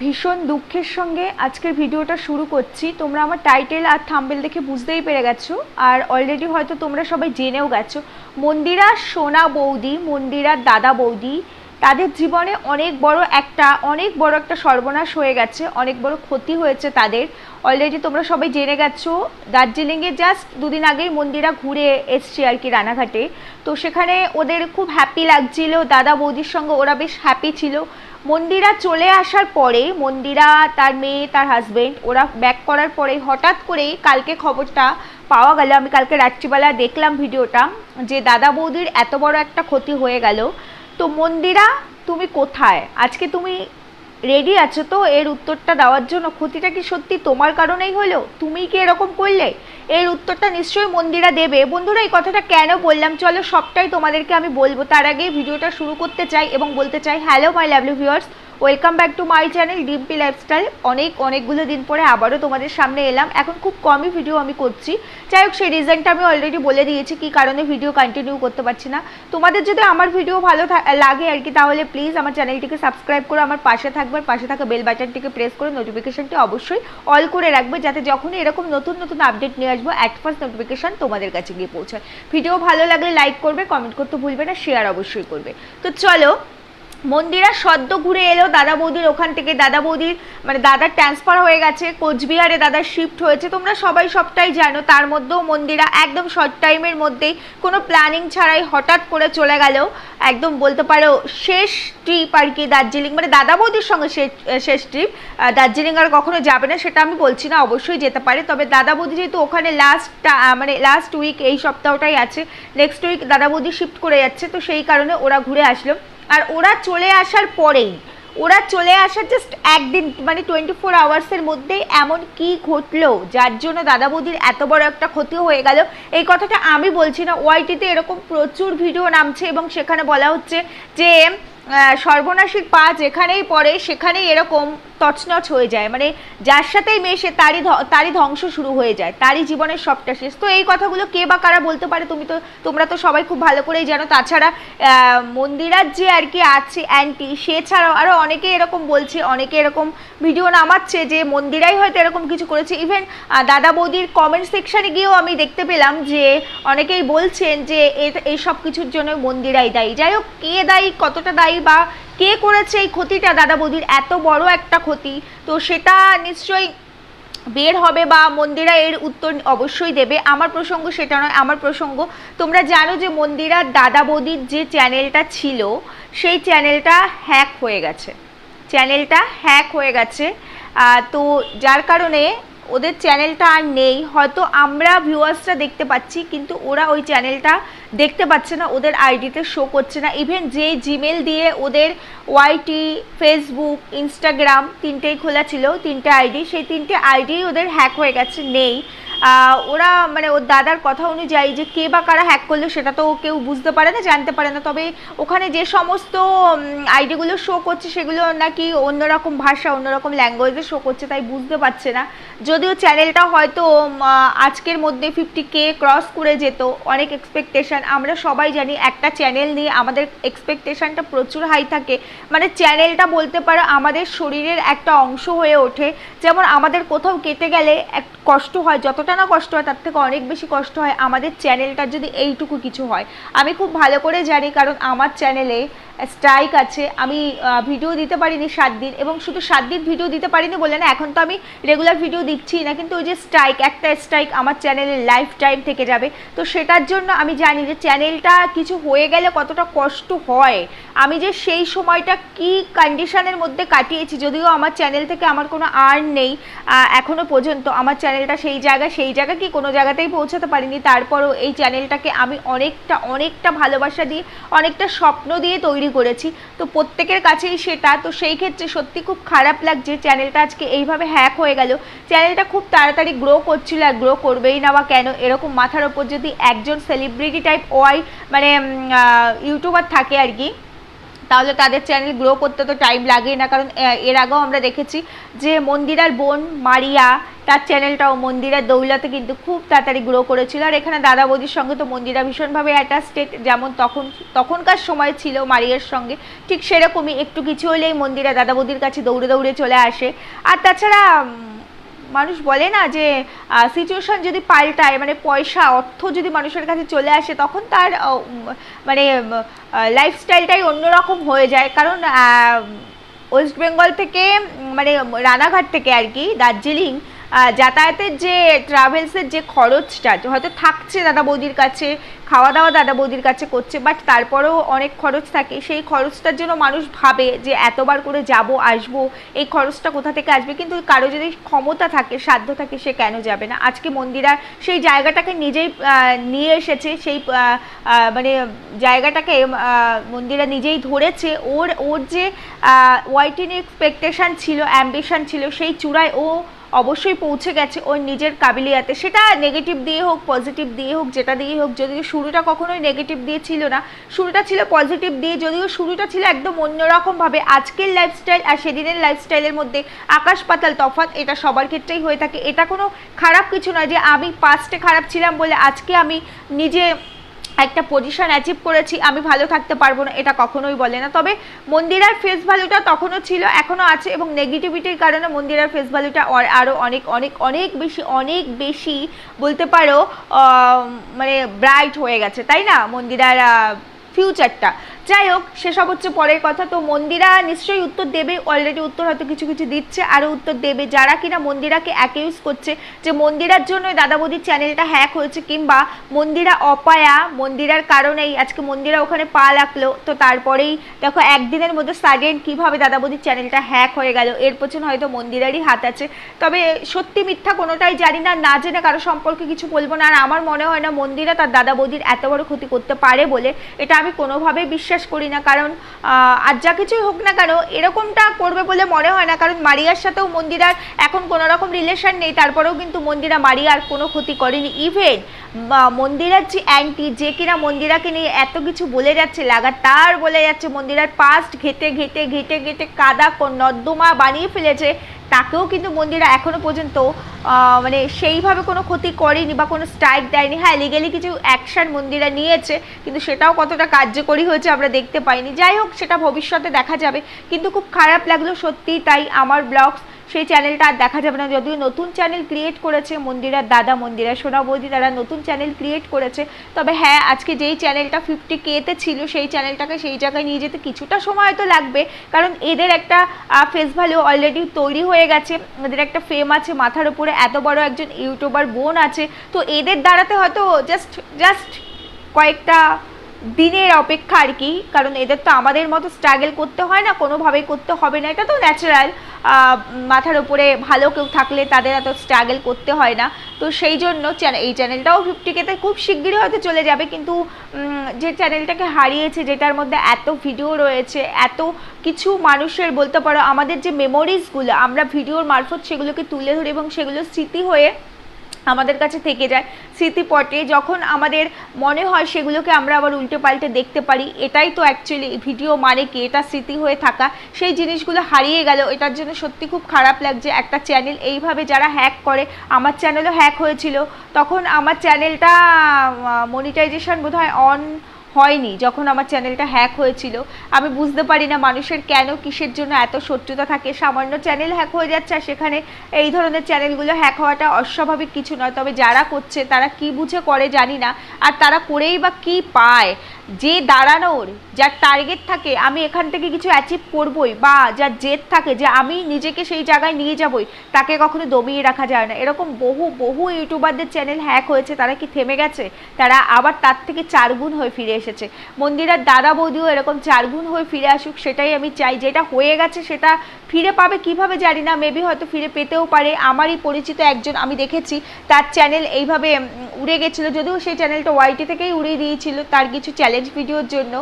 ভীষণ দুঃখের সঙ্গে আজকের ভিডিওটা শুরু করছি। তোমরা আমার টাইটেল আর থাম্বেল দেখে বুঝতেই পেরে গেছো। আর অলরেডি হয়তো তোমরা সবাই জেনেও গেছো, মন্দিরা সোনা বৌদি মন্দিরার দাদা বৌদি, তাদের জীবনে অনেক বড় একটা, অনেক বড় একটা সর্বনাশ হয়ে গেছে, অনেক বড় ক্ষতি হয়েছে তাদের। অলরেডি তোমরা সবাই জেনে গেছো দার্জিলিংয়ে জাস্ট দুদিন আগেই মন্দিরা ঘুরে এসছি আর কি রানাঘাটে। তো সেখানে ওদের খুব হ্যাপি লাগছিল, দাদা বৌদির সঙ্গে ওরা বেশ হ্যাপি ছিল। মন্দিরা চলে আসার পরে মন্দিরা, তার মেয়ে, তার হাজবেন্ড ওরা ব্যাক করার পরে হঠাৎ করেই কালকে খবরটা পাওয়া গেল। আমি কালকে রাত্রিবেলা দেখলাম ভিডিওটা যে দাদা বৌদির এত বড় একটা ক্ষতি হয়ে গেল। তো মন্দিরা, তুমি কোথায়? আজকে তুমি রেডি আছো তো? এর উত্তরটা দেওয়ার জন্য ক্ষতিটা কি সত্যি তোমার কারণেই হলো? তুমি কি এরকম করলে? এর উত্তরটা নিশ্চয়ই মন্দিরা দেবে। বন্ধুরা, এই কথাটা কেন বললাম? চলো সবটাই তোমাদেরকে আমি বলব। তার আগে ভিডিওটা শুরু করতে চাই এবং বলতে চাই hello my lovely viewers welcome back to my channel Dimpy Lifestyle অনেক, অনেকগুলো দিন পরে আবারও তোমাদের সামনে এলাম। এখন খুব কমই ভিডিও আমি করছি। যাই হোক, সেই রিজনটা আমি অলরেডি বলে দিয়েছি, কি কারণে ভিডিও কন্টিনিউ করতে পারছি না। তোমাদের যদি আমার ভিডিও ভালো লাগে আর কি, তাহলে প্লিজ আমার চ্যানেলটিকে সাবস্ক্রাইব করে আমার পাশে থাকবে। পাশে থাকা বেল বাটনটিকে প্রেস করে নোটিফিকেশনটি অবশ্যই অল করে রাখবে, যাতে যখনই এরকম নতুন নতুন আপডেট নিয়ে আসব অ্যাট ফার্স্ট নোটিফিকেশন তোমাদের কাছে গিয়ে পৌঁছায়। ভিডিও ভালো লাগলে লাইক করবে কমেন্ট করতে ভুলবে না শেয়ার অবশ্যই করবে। তো চলো মন্দিরা সদ্য ঘুরে এলো দাদা বৌদির ওখান থেকে। দাদা বৌদির মানে দাদার ট্রান্সফার হয়ে গেছে, কোচবিহারে দাদা শিফট হয়েছে। তোমরা সবাই সবটাই জানো, তার মধ্যেও মন্দিরা একদম শর্ট টাইমের মধ্যেই কোনো প্ল্যানিং ছাড়াই হঠাৎ করে চলে গেল। একদম বলতে পারো শেষ ট্রিপ আর কি দার্জিলিং। মানে দাদা বৌদির সঙ্গে শেষ ট্রিপ দার্জিলিং আর কখনো যাবে না সেটা আমি বলছি না, অবশ্যই যেতে পারে। তবে দাদা বৌদি যেহেতু ওখানে লাস্ট মানে লাস্ট উইক এই সপ্তাহটাই আছে নেক্সট উইক দাদা বৌদি শিফট করে যাচ্ছে, তো সেই কারণে ওরা ঘুরে আসলো। আর ওরা চলে আসার পরেই, ওরা চলে আসার জাস্ট একদিন মানে টোয়েন্টি ফোর আওয়ার্সের মধ্যেই এমন কি ঘটলো, যার জন্য দাদা বৌদির এত বড় একটা ক্ষতি হয়ে গেল, এই কথাটা আমি বলছি না। ওয়াইটিতে এরকম প্রচুর ভিডিও নামছে এবং সেখানে বলা হচ্ছে যে সর্বনাশীর পা যেখানেই পড়ে সেখানেই এরকম তছনছ হয়ে যায়। মানে যার সাথেই মেশে তারই তারই ধ্বংস শুরু হয়ে যায়। তারই জীবনের সবটা শেষ। তো এই কথাগুলো কে বা কারা বলতে পারে? তুমি তো, তোমরা তো সবাই খুব ভালো করেই জানো। তাছাড়া মন্দিরার যে আর কি আছে অ্যান্টি সে ছাড়াও আরও অনেকে এরকম বলছে, অনেকে এরকম ভিডিও নামাচ্ছে যে মন্দিরাই হয়তো এরকম কিছু করেছে। ইভেন দাদা বৌদির কমেন্ট সেকশানে গিয়েও আমি দেখতে পেলাম যে অনেকেই বলছেন যে এই সব কিছুর জন্য মন্দিরাই দায়ী। যাই হোক, কে দায়ী, কতটা দায়ী বা কে করেছে এই ক্ষতিটা? দাদা বৌদির এত বড় একটা ক্ষতি। তো সেটা নিশ্চয়ই বের হবে বা মন্দিরা এর উত্তর অবশ্যই দেবে। আমার প্রসঙ্গ সেটা নয়, আমার প্রসঙ্গ। তোমরা জানো যে মন্দিরা দাদা বৌদির যে চ্যানেলটা ছিল, সেই চ্যানেলটা হ্যাক হয়ে গেছে। চ্যানেলটা হ্যাক হয়ে গেছে। তো যার কারণে ওদের চ্যানেলটা আর নেই। হয়তো আমরা ভিউয়ার্সরা দেখতে পাচ্ছি, কিন্তু ওরা ওই চ্যানেলটা দেখতে পাচ্ছে না, ওদের আইডিতে শো করছে না। ইভেন যে জিমেল দিয়ে ওদের ওয়াইটি ফেসবুক ইনস্টাগ্রাম তিনটেই খোলা ছিল, তিনটে আইডি সেই তিনটে আইডি ওদের হ্যাক হয়ে গেছে, নেই। ওরা মানে ওর দাদার কথা অনুযায়ী যে কে বা কারা হ্যাক করল সেটা তো কেউ বুঝতে পারে না, জানতে পারে না। তবে ওখানে যে সমস্ত আইডিগুলো শো করছে সেগুলো নাকি অন্যরকম ভাষা, অন্যরকম ল্যাঙ্গুয়েজে শো করছে তাই বুঝতে পারছে না। যদিও চ্যানেলটা হয়তো আজকের মধ্যে ফিফটি কে ক্রস করে যেত, অনেক এক্সপেকটেশন আমরা সবাই জানি একটা চ্যানেল নিয়ে আমাদের এক্সপেকটেশনটা প্রচুর হাই থাকে। মানে চ্যানেলটা বলতে পারো আমাদের শরীরের একটা অংশ হয়ে ওঠে। যেমন আমাদের কোথাও কেটে গেলে এক কষ্ট হয় যতটা না কষ্ট হয়, তার থেকে অনেক বেশি কষ্ট হয় আমাদের চ্যানেলটার যদি এইটুকু কিছু হয়। আমি খুব ভালো করে জানি, কারণ আমার চ্যানেলে স্ট্রাইক আছে আমি ভিডিও দিতে পারিনি সাত দিন এবং শুধু সাত দিন ভিডিও দিতে পারিনি বলে না এখন তো আমি রেগুলার ভিডিও দিচ্ছি না কিন্তু ওই যে স্ট্রাইক একটা স্ট্রাইক আমার চ্যানেলে লাইফ টাইম থেকে যাবে। তো সেটার জন্য আমি জানি যে চ্যানেলটা কিছু হয়ে গেলে কতটা কষ্ট হয়। আমি যে সেই সময়টা কি কন্ডিশনের মধ্যে কাটিয়েছি যদিও আমার চ্যানেল থেকে আমার কোনো আর্ন নেই আহ, এখনও পর্যন্ত আমার চ্যানেলটা সেই জায়গায় সেই জায়গা কি কোনো জায়গাতেই পৌঁছাতে পারিনি তারপরও এই চ্যানেলটাকে আমি অনেকটা অনেকটা ভালোবাসা দিয়ে অনেকটা স্বপ্ন দিয়ে তৈরি করেছি। তো প্রত্যেকের কাছেই সেটা। তো সেই ক্ষেত্রে সত্যি খুব খারাপ লাগছে চ্যানেলটা আজকে এইভাবে হ্যাক হয়ে গেল। চ্যানেলটা খুব তাড়াতাড়ি গ্রো করছিল আর গ্রো করবেই না বা কেন? এরকম মাথার ওপর যদি একজন সেলিব্রিটি টাইপ ওয়াই মানে ইউটিউবার থাকে আর কি তাহলে তাদের চ্যানেল গ্রো করতে তো টাইম লাগে না, কারণ এর আগেও আমরা দেখেছি যে মন্দিরার বোন মারিয়া, তার চ্যানেলটাও মন্দিরার দৌলাতে কিন্তু খুব তাড়াতাড়ি গ্রো করেছিল। আর এখানে দাদা বৌদির সঙ্গে তো মন্দিরা ভীষণভাবে অ্যাটাচটেড যেমন তখন, তখনকার সময় ছিল মারিয়ার সঙ্গে। ঠিক সেরকমই একটু কিছু হলেই মন্দিরা দাদা বৌদির কাছে দৌড়ে দৌড়ে চলে আসে। আর তাছাড়া মানুষ বলে না যে সিচুয়েশন যদি পাল্টায় মানে পয়সা, অর্থ যদি মানুষের কাছে চলে আসে, তখন তার মানে লাইফস্টাইলটাই অন্যরকম হয়ে যায়। কারণ ওয়েস্ট বেঙ্গল থেকে মানে রানাঘাট থেকে আর কি, দার্জিলিং যাতায়াতের যে ট্রাভেলসের যে খরচটা, হয়তো থাকছে দাদা বৌদির কাছে খাওয়া দাওয়া দাদা বৌদির কাছে করছে বাট তারপরেও অনেক খরচ থাকে। সেই খরচটার জন্য মানুষ ভাবে যে এতবার করে যাব, আসব, এই খরচটা কোথা থেকে আসবে? কিন্তু কারও যদি ক্ষমতা থাকে, সাধ্য থাকে, সে কেন যাবে না? আজকে মন্দিরা সেই জায়গাটাকে নিজেই নিয়ে এসেছে, সেই মানে জায়গাটাকে মন্দিরা নিজেই ধরেছে। ওর ওর যে ওয়াইটিন এক্সপেকটেশন ছিল অ্যাম্বিশান ছিল, সেই চূড়ায় ও অবশ্যই পৌঁছে গেছে ওর নিজের কাবিলিয়াতে। সেটা নেগেটিভ দিয়ে হোক পজিটিভ দিয়ে হোক, যেটা দিয়ে হোক, যদিও শুরুটা কখনোই নেগেটিভ দিয়ে ছিল না। শুরুটা ছিল পজিটিভ দিয়ে, যদিও শুরুটা ছিল একদম অন্যরকমভাবে। আজকের লাইফস্টাইল আর সেদিনের লাইফস্টাইলের মধ্যে আকাশ পাতাল তফাৎ, এটা সবার ক্ষেত্রেই হয়ে থাকে। এটা কোনো খারাপ কিছু নয় যে আমি পাস্টে খারাপ ছিলাম বলে আজকে আমি নিজে একটা পজিশন অ্যাচিভ করেছি, আমি ভালো থাকতে পারব না, এটা কখনোই বলে না। তবে মন্দিরার ফেস ভ্যালুটা তখনও ছিল, এখনও আছে এবং নেগেটিভিটির কারণে মন্দিরার ফেস ভ্যালুটা আরও অনেক অনেক অনেক বেশি অনেক বেশি বলতে পারো মানে ব্রাইট হয়ে গেছে, তাই না? মন্দিরার ফিউচারটা যাই হোক, সেসব হচ্ছে পরের কথা। তো মন্দিরা নিশ্চয়ই উত্তর দেবে। অলরেডি উত্তর হয়তো কিছু কিছু দিচ্ছে, আরও উত্তর দেবে। যারা কিনা মন্দিরাকে অ্যাকিউজ করছে, যে মন্দিরার জন্যই দাদা বৌদির চ্যানেলটা হ্যাক হয়েছে, কিংবা মন্দিরা অপায়া, মন্দিরার কারণেই আজকে মন্দিরা ওখানে পা লাগল তো তারপরেই দেখো একদিনের মধ্যে সাডেন কীভাবে দাদা বৌদির চ্যানেলটা হ্যাক হয়ে গেল। এর পেছনে হয়তো মন্দিরারই হাত আছে। তবে সত্যি মিথ্যা কোনোটাই জানি না না জেনে কারও সম্পর্কে কিছু বলব না। আর আমার মনে হয় না মন্দিরা তার দাদা বৌদির এত বড় ক্ষতি করতে পারে বলে। এটা আমি কোনোভাবেই বিশ্বাস করি না, কারণ আর যা কিছুই হোক না কেন, এরকমটা করবে বলে মনে হয় না, কারণ মারিয়ার সাথেও মন্দিরার এখন কোনো রকম রিলেশন নেই, তারপরেও কিন্তু মন্দিরা মারিয়ার কোনো ক্ষতি করেনি। ইভেন মন্দিরার যে অ্যান্টি যে কিনা মন্দিরাকে নিয়ে এত কিছু বলে যাচ্ছে, লাগাতার বলে যাচ্ছে, মন্দিরার পাস্ট ঘেটে ঘেটে ঘেটে ঘেটে কাদা নর্দমা বানিয়ে ফেলেছে তাকেও কিন্তু মন্দিরা এখনও পর্যন্ত মানে সেইভাবে কোনো ক্ষতি করেনি বা কোনো স্ট্রাইক দেয়নি। হ্যাঁ লিগেলি কিছু অ্যাকশান মন্দিরা নিয়েছে, কিন্তু সেটাও কতটা কার্যকরী হয়েছে আমরা দেখতে পাইনি। যাই হোক, সেটা ভবিষ্যতে দেখা যাবে। কিন্তু খুব খারাপ লাগল সত্যি তাই আমার ব্লগস সেই চ্যানেলটা আর দেখা যাবে না। যদিও নতুন চ্যানেল ক্রিয়েট করেছে মন্দিরার দাদা, মন্দিরা সোনা বৌদি, তারা নতুন চ্যানেল ক্রিয়েট করেছে। তবে হ্যাঁ আজকে যেই চ্যানেলটা ফিফটি কেতে ছিল, সেই চ্যানেলটাকে সেই জায়গায় নিয়ে যেতে কিছুটা সময় তো লাগবে। কারণ এদের একটা ফেস ভ্যালু অলরেডি তৈরি হয়ে গেছে। এদের একটা ফেম আছে, মাথার উপরে এত বড় একজন ইউটিউবার বোন আছে। তো এদের দ্বারাতে হয়তো জাস্ট জাস্ট কয়েকটা দিনের অপেক্ষা আর কি, কারণ এদের তো আমাদের মতো স্ট্রাগল করতে হয় না, কোনোভাবেই করতে হবে না, এটা তো ন্যাচারাল মাথার উপরে ভালো কেউ থাকলে তাদের এত স্ট্রাগল করতে হয় না, তো সেই জন্য এই চ্যানেলটাও ফিফটি কেতে খুব শিগগিরই হয়তো চলে যাবে, কিন্তু যে চ্যানেলটাকে হারিয়েছে, যেটার মধ্যে এত ভিডিও রয়েছে, এত কিছু মানুষের বলতে পারো, আমাদের যে মেমোরিজগুলো আমরা ভিডিওর মারফত সেগুলোকে তুলে ধরি এবং সেগুলো স্মৃতি হয়ে আমাদের কাছে থেকে যায়। স্মৃতিপটে যখন আমাদের মনে হয় সেগুলোকে আমরা আবার উল্টে পাল্টে দেখতে পারি, এটাই তো অ্যাকচুয়ালি ভিডিও মানে কি? এটা স্মৃতি হয়ে থাকা। সেই জিনিসগুলো হারিয়ে গেল, এটার জন্য সত্যি খুব খারাপ লাগছে। একটা চ্যানেল এইভাবে যারা হ্যাক করে, আমার চ্যানেলও হ্যাক হয়েছিল। তখন আমার চ্যানেলটা মনিটাইজেশন বোধহয় অন হয়নি, যখন আমার চ্যানেলটা হ্যাক হয়েছিল। আমি বুঝতে পারি না মানুষের কেন কিসের জন্য এত শত্রুতা থাকে। সামান্য চ্যানেল হ্যাক হয়ে যাচ্ছে আর সেখানে এই ধরনের চ্যানেলগুলো হ্যাক হওয়াটা অস্বাভাবিক কিছু নয়। তবে যারা করছে, তারা কি বুঝে করে জানি না। আর তারা করেই বা কি পায়? যে দাঁড়ানোর, যার টার্গেট থাকে, আমি এখান থেকে কিছু অ্যাচিভ করবই বা যার জেদ থাকে যে আমি নিজেকে সেই জায়গায় নিয়ে যাবই, তাকে কখনো দমিয়ে রাখা যায় না। এরকম বহু বহু ইউটিউবারদের চ্যানেল হ্যাক হয়েছে, তারা কি থেমে গেছে? তারা আবার তার থেকে চারগুণ হয়ে ফিরে এসেছে। মন্দিরার দাদা বৌদিও এরকম চারগুণ হয়ে ফিরে আসুক, সেটাই আমি চাই। যেটা হয়ে গেছে সেটা ফিরে পাবে কীভাবে জানি না মেবি হয়তো ফিরে পেতেও পারে। আমারই পরিচিত একজন আমি দেখেছি, তার চ্যানেল এইভাবে উড়ে গেছিল, যদিও সেই চ্যানেলটা ওয়াইটি থেকেই উড়িয়ে দিয়েছিল, তার কিছু চ্যালেঞ্জ ভিডিওর জন্য।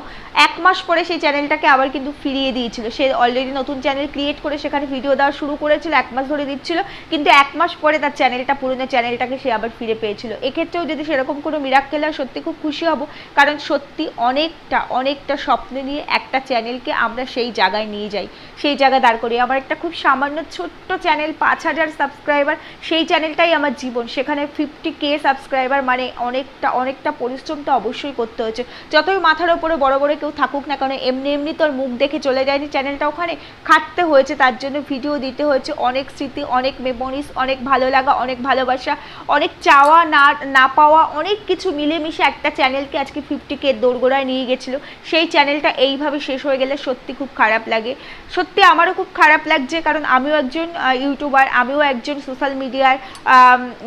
এক মাস পরে সেই চ্যানেলটাকে আবার কিন্তু ফিরিয়ে দিয়েছিল। সে অলরেডি নতুন চ্যানেল ক্রিয়েট করে সেখানে ভিডিও দেওয়া শুরু করেছিল, এক মাস ধরে দিচ্ছিল, কিন্তু এক মাস পরে তার চ্যানেলটা পুরনো চ্যানেলটাকে সে আবার ফিরে পেয়েছিল। এক্ষেত্রেও যদি সেরকম কোনো মিরাক্কেল হয়, সত্যি খুব খুশি হব, কারণ সত্যি অনেকটা অনেকটা স্বপ্ন নিয়ে একটা চ্যানেলকে আমরা সেই জায়গায় নিয়ে যাই। সেই জায়গায় দাঁড় করি আমার একটা খুব সামান্য ছোট্ট চ্যানেল, পাঁচ হাজার সাবস্ক্রাইবার, সেই চ্যানেলটাই আমার জীবন। সেখানে ফিফটি কে সাবস্ক্রাইবার মানে অনেকটা অনেকটা পরিশ্রম তো অবশ্যই করতে হয়েছে। যতই মাথার ওপরে বড় বড় কেউ থাকুক না কেন, এমনি এমনি তোর মুখ দেখে চলে যায়নি চ্যানেলটা ওখানে। খাটতে হয়েছে, তার জন্য ভিডিও দিতে হয়েছে। অনেক স্মৃতি, অনেক মেমোরিজ অনেক ভালো লাগা, অনেক ভালোবাসা, অনেক চাওয়া না না পাওয়া, অনেক কিছু মিলেমিশে একটা চ্যানেলকে আজকে ফিফটি কে দোরগোড়ায় নিয়ে গেছিল। সেই চ্যানেলটা এইভাবে শেষ হয়ে গেলে সত্যি খুব খারাপ লাগে। সত্যি আমারও খুব খারাপ লাগছে কারণ আমিও একজন ইউটিউবার আমিও একজন সোশ্যাল মিডিয়ার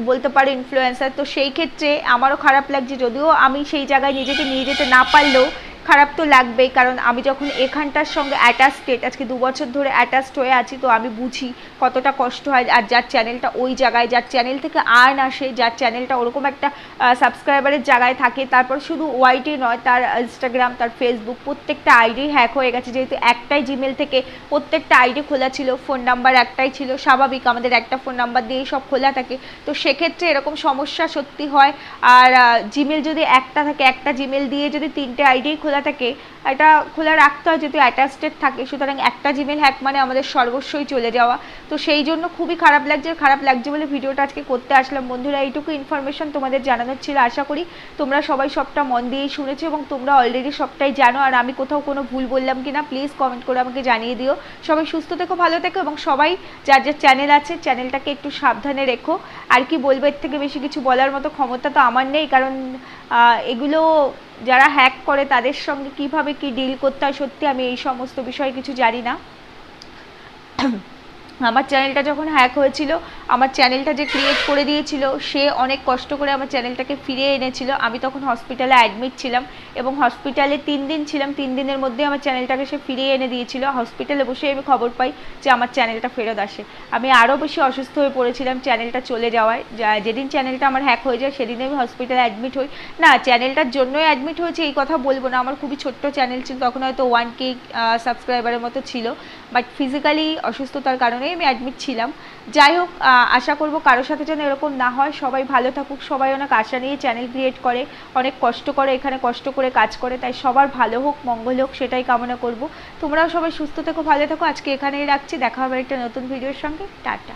বলতে পারো ইনফ্লুয়েন্সার তো সেই ক্ষেত্রে আমারও খারাপ লাগছে, যদিও আমি সেই জায়গায় নিজেকে নিয়ে যেতে না পারলেও খারাপ তো লাগবেই, কারণ আমি যখন এখানটার সঙ্গে অ্যাটাচড আজকে দু বছর ধরে অ্যাটাচড হয়ে আছি, তো আমি বুঝি কতটা কষ্ট হয়, আর যার চ্যানেলটা ওই জায়গায়, যার চ্যানেল থেকে আর্ন আসে যার চ্যানেলটা ওরকম একটা সাবস্ক্রাইবারের জায়গায় থাকে, তারপর শুধু ওয়াইটি নয়, তার ইনস্টাগ্রাম তার ফেসবুক প্রত্যেকটা আইডি হ্যাক হয়ে গেছে, যেহেতু একটাই জিমেল থেকে প্রত্যেকটা আইডি খোলা ছিল ফোন নাম্বার একটাই ছিল, স্বাভাবিক আমাদের একটা ফোন নাম্বার দিয়েই সব খোলা থাকে, তো সেক্ষেত্রে এরকম সমস্যা সত্যি হয়, আর জিমেল যদি একটা থাকে, একটা জিমেল দিয়ে যদি তিনটে আইডি খোলা থাকে এটা খোলা রাখতে হয় যেহেতু অ্যাটাচটেড থাকে, সুতরাং একটা জিমেল হ্যাক মানে আমাদের সর্বস্বই চলে যাওয়া। তো সেই জন্য খুবই খারাপ লাগছে খারাপ লাগছে বলে ভিডিওটা আজকে করতে আসলাম। বন্ধুরা, এইটুকু ইনফরমেশন তোমাদের জানানোর ছিল, আশা করি তোমরা সবাই সবটা মন দিয়েই শুনেছো এবং তোমরা অলরেডি সবটাই জানো। আর আমি কোথাও কোনো ভুল বললাম কি না প্লিজ কমেন্ট করে আমাকে জানিয়ে দিও। সবাই সুস্থ থেকো, ভালো থেকো এবং সবাই যার যার চ্যানেল আছে চ্যানেলটাকে একটু সাবধানে রেখো। আর কি বলব, এর থেকে বেশি কিছু বলার মতো ক্ষমতা তো আমার নেই, কারণ এগুলো যারা হ্যাক করে তাদের সঙ্গে কীভাবে কি ডিল করতে হয় সত্যি আমি এই সমস্ত বিষয়ে কিছু জানি না। আমার চ্যানেলটা যখন হ্যাক হয়েছিল, আমার চ্যানেলটা যে ক্রিয়েট করে দিয়েছিল, সে অনেক কষ্ট করে আমার চ্যানেলটাকে ফিরিয়ে এনেছিল। আমি তখন হসপিটালে অ্যাডমিট ছিলাম এবং হসপিটালে তিন দিন ছিলাম। তিন দিনের মধ্যে আমার চ্যানেলটাকে সে ফিরিয়ে এনে দিয়েছিল। হসপিটালে বসে আমি খবর পাই যে আমার চ্যানেলটা ফেরত আসে। আমি আরও বেশি অসুস্থ হয়ে পড়েছিলাম চ্যানেলটা চলে যাওয়ায়। যেদিন চ্যানেলটা আমার হ্যাক হয়ে যায় সেদিনে আমি হসপিটালে অ্যাডমিট হই। না চ্যানেলটার জন্যই অ্যাডমিট হয়েছে এই কথা বলব না। আমার খুবই ছোট্ট চ্যানেল ছিল, তখন হয়তো ওয়ান কে সাবস্ক্রাইবারের মতো ছিল। বাট ফিজিক্যালি অসুস্থতার কারণে আমি অ্যাডমিট ছিলাম। যাই হোক আশা করব কারোর সাথে যেন এরকম না হয়। সবাই ভালো থাকুক, সবাই অনেক আশা নিয়ে চ্যানেল ক্রিয়েট করে, অনেক কষ্ট করে, এখানে কষ্ট করে কাজ করে। তাই সবার ভালো হোক, মঙ্গল হোক, সেটাই কামনা করব। তোমরাও সবাই সুস্থ থেকো, ভালো থাকো। আজকে এখানেই রাখছি। দেখা হবে একটা নতুন ভিডিওর সঙ্গে। টাটা।